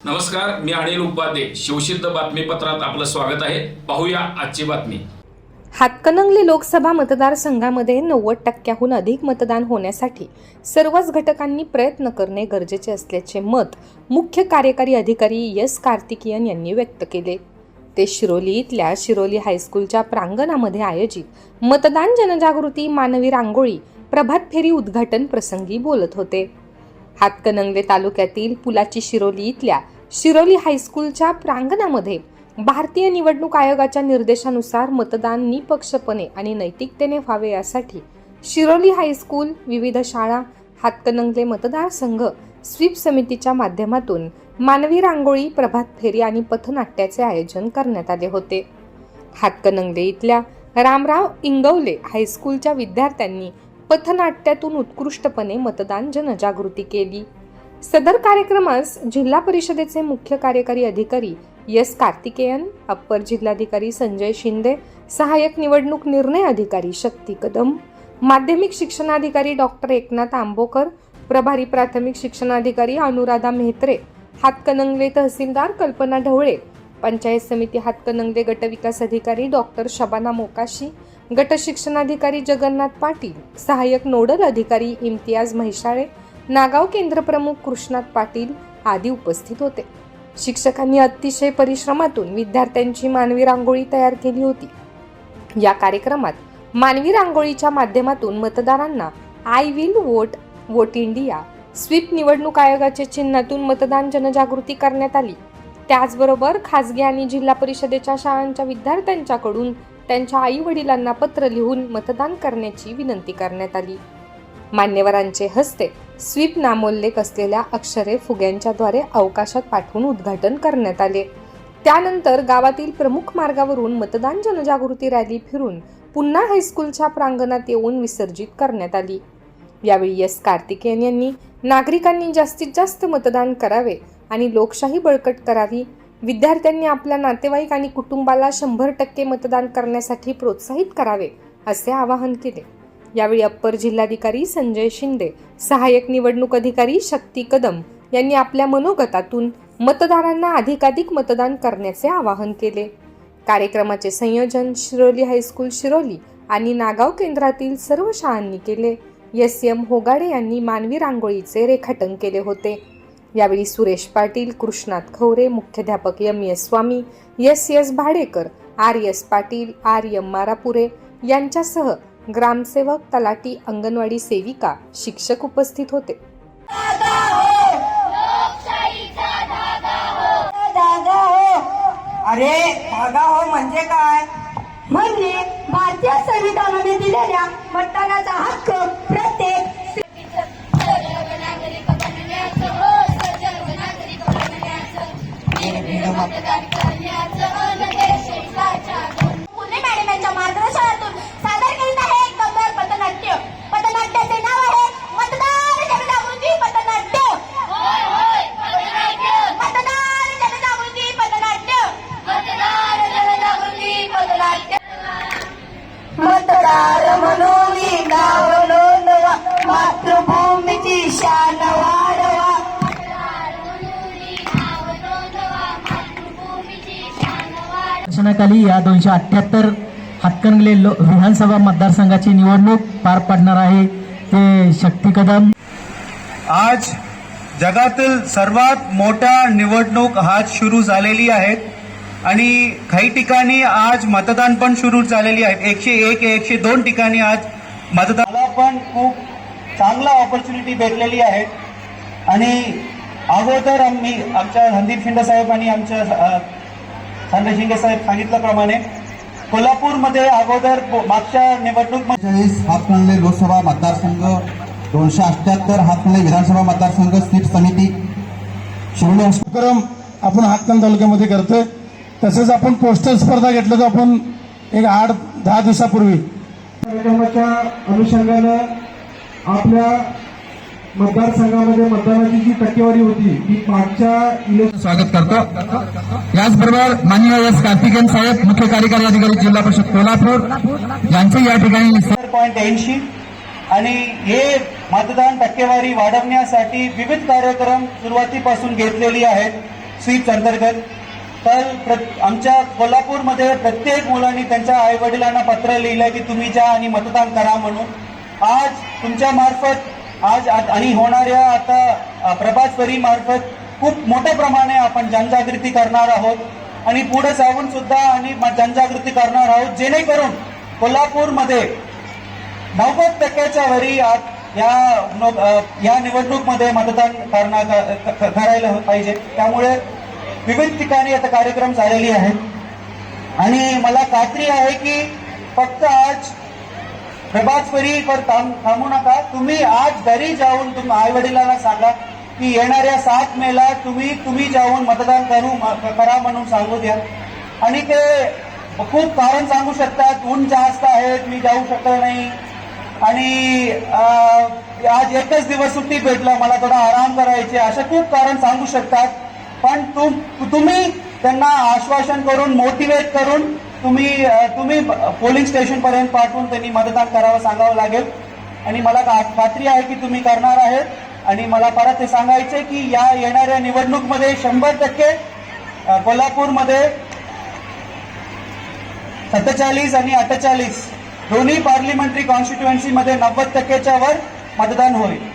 नमस्कार मी अनिल उपाध्ये. शिवसिद्ध बातमीपत्रात आपलं स्वागत आहे. पाहूया आजची बातमी. हातकणंगले लोकसभा मतदारसंघामध्ये नव्वद टक्क्याहून अधिक मतदान होण्यासाठी सर्वच घटकांनी प्रयत्न करणे गरजेचे असल्याचे मत मुख्य कार्यकारी अधिकारी एस कार्तिकेयन यांनी व्यक्त केले. ते शिरोली इथल्या शिरोली हायस्कूलच्या प्रांगणामध्ये आयोजित मतदान जनजागृती मानवी रांगोळी प्रभात फेरी उद्घाटन प्रसंगी बोलत होते. हातकणंगले तालुक्यातील पुलाची शिरोली इथल्या शिरोली हायस्कूलच्या प्रांगणामध्ये भारतीय निवडणूक आयोगाच्या निर्देशानुसार मतदान निपक्षपणे आणि नैतिकतेने व्हावे यासाठी शिरोली हायस्कूल विविध शाळा हातकणंगले मतदारसंघ स्वीप समितीच्या माध्यमातून मानवी रांगोळी प्रभात फेरी आणि पथनाट्याचे आयोजन करण्यात आले होते. हातकणंगले इथल्या रामराव इंगवले हायस्कूलच्या विद्यार्थ्यांनी पथनाट्यातून उत्कृष्टपणे मतदान जनजागृती केली. सदर कार्यक्रमास जिल्हा परिषदेचे मुख्य कार्यकारी अधिकारी एस कार्तिकेयन अप्पर जिल्हाधिकारी संजय शिंदे सहाय्यक निवडणूक निर्णय अधिकारी शक्ती कदम माध्यमिक शिक्षणाधिकारी डॉक्टर एकनाथ आंबोकर प्रभारी प्राथमिक शिक्षणाधिकारी अनुराधा मेहत्रे हातकणंगले तहसीलदार कल्पना ढवळे पंचायत समिती हातकणंगले गटविकास अधिकारी डॉक्टर शबाना मोकाशी गट शिक्षणाधिकारी जगन्नाथ पाटील सहाय्यक नोडल अधिकारी इम्तियाज म्हैसाळे नागाव केंद्र प्रमुख कृष्णात पाटील आदी उपस्थित होते. शिक्षकांनी अतिशय परिश्रमातून विद्यार्थ्यांची मानवी रांगोळी तयार केली होती. या कार्यक्रमात मानवी रांगोळीच्या माध्यमातून मतदारांना I will vote vote India SVEEP निवडणूक आयोगाच्या चिन्हातून मतदान जनजागृती करण्यात आली. त्याचबरोबर खासगी आणि जिल्हा परिषदेच्या शाळांच्या विद्यार्थ्यांच्याकडून त्यांच्या आई वडिलांना पत्र लिहून मतदान करण्याची विनंती करण्यात आली. मान्यवरांचे हस्ते स्वीप नामोल्लेख असलेल्या अक्षरे फुग्यांच्याद्वारे अवकाशात पाठवून उद्घाटन करण्यात आले. त्यानंतर गावातील प्रमुख मार्गावरून मतदान जनजागृती रॅली फिरून पुन्हा हायस्कूलच्या प्रांगणात येऊन विसर्जित करण्यात आली. यावेळी एस कार्तिकेयन यांनी नागरिकांनी जास्तीत जास्त मतदान करावे आणि लोकशाही बळकट करावी. विद्यार्थ्यांनी आपल्या नातेवाईक आणि कुटुंबाला शंभर टक्के मतदान करण्यासाठी प्रोत्साहित करावे असे आवाहन केले. यावेळी अप्पर जिल्हाधिकारी संजय शिंदे सहाय्यक निवडणूक अधिकारी शक्ती कदम यांनी आपल्या मनोगतातून मतदारांना अधिकाधिक मतदान करण्याचे आवाहन केले. कार्यक्रमाचे संयोजन शिरोली हायस्कूल शिरोली आणि नागाव केंद्रातील सर्व शाळांनी केले. एस एम होगाडे यांनी मानवी रांगोळीचे रेखाटन केले होते. यावेळी सुरेश पाटील कृष्णात खवरे मुख्याध्यापक M S Swami S S Bhadekar R S Patil R M Marapure यांच्यासह ग्रामसेवक तलाटी अंगणवाडी सेविका शिक्षक उपस्थित होते. हो अरे धागा हो म्हणजे काय? म्हणजे भारतीय संविधानाने दिलेल्या मतदानाचा म्हणून नोंदवा. मातृभूमीची शान वाढवा. शासनाखाली या दोनशे अठ्याहत्तर हातकणंगले लो विधानसभा मतदारसंघाची निवडणूक पार पडणार आहे. ते शक्ती कदम. आज जगातील सर्वात मोठ्या निवडणूक आज सुरू झालेली आहेत. आणि काही ठिकाणी आज मतदान पण सुरू झालेली आहे. एकशे एक एकशे दोन ठिकाणी आज मतदानाला पण खूप चांगला ऑपॉर्च्युनिटी भेटलेली आहे. आणि अगोदर आम्ही आमच्या रणदीप शिंदे साहेब आणि आमच्या संजय शिंदे साहेब सांगितल्याप्रमाणे कोल्हापूरमध्ये अगोदर मागच्या निवडणूक चाळीस लोकसभा मतदारसंघ दोनशे अठ्याहत्तर हातकणंगले विधानसभा मतदारसंघ स्थित समिती. शिवले उपक्रम आपण हातकण तालुक्यामध्ये करतोय. तसेच आपण पोस्टर स्पर्धा घेतलं होतं आपण एक आठ दहा दिवसापूर्वी. कार्यक्रमाच्या अनुषंगानं आपल्या मतदारसंघामध्ये मतदानाची जी टक्केवारी होती ती मागच्या इलेक्शन स्वागत करतो. याचबरोबर माननीय एस कार्तिकेयन साहेब मुख्य कार्यकारी अधिकारी जिल्हा परिषद कोल्हापूर यांचे या ठिकाणी पॉईंट ऐंशी. आणि हे मतदान टक्केवारी वाढवण्यासाठी विविध कार्यक्रम सुरुवातीपासून घेतलेली आहेत स्वीप अंतर्गत. तर प्र- आमच्या कोल्हापूरमध्ये प्रत्येक मुलांनी त्यांच्या आईवडिलांना पत्र लिहिलं की तुम्ही जा आणि मतदान करा म्हणून. आज तुमच्या मार्फत आज आणि होणाऱ्या आता प्रभात फेरीमार्फत खूप मोठ्या प्रमाणे आपण जनजागृती करणार आहोत. आणि पुढे जाऊन सुद्धा आणि जनजागृती करणार आहोत जेणेकरून कोल्हापूरमध्ये नव्वद टक्क्याच्या वरी आज या नो- या निवडणूकमध्ये मतदान करणार करायला पाहिजे. त्यामुळे विविध ठिकाणी आता कार्यक्रम झालेले आहेत. आणि मला खात्री आहे की फक्त आज प्रभात थांब थांबू नका. तुम्ही आज घरी जाऊन तुम्ही आई वडिलांना सांगा की येणाऱ्या सात मेला तुम्ही तुम्ही जाऊन मतदान करू म- करा म्हणून सांगू द्या. आणि ते खूप कारण सांगू शकतात. ऊन जास्त आहेत मी जाऊ शकत नाही. आणि आज एकच दिवस सुट्टी भेटला. मला थोडा आराम करायचे असे खूप कारण सांगू शकतात. पण तुम तुम्ही त्यांना आश्वासन करून मोटिवेट करून तुम्ही तुम्ही पोलिंग स्टेशन पर्यंत पाठवून त्यांनी मतदान करावं सांगावं लागेल. आणि मला खा- खात्री आहे की तुम्ही करणार आहेत. आणि मला परत हे सांगायचे की या येणाऱ्या निवडणूकमध्ये शंभर टक्के कोल्हापूरमध्ये सत्तेचाळीस आणि अठ्ठेचाळीस दोन्ही पार्लिमेंटरी कॉन्स्टिट्युएन्सीमध्ये नव्वद टक्केच्या वर मतदान होईल.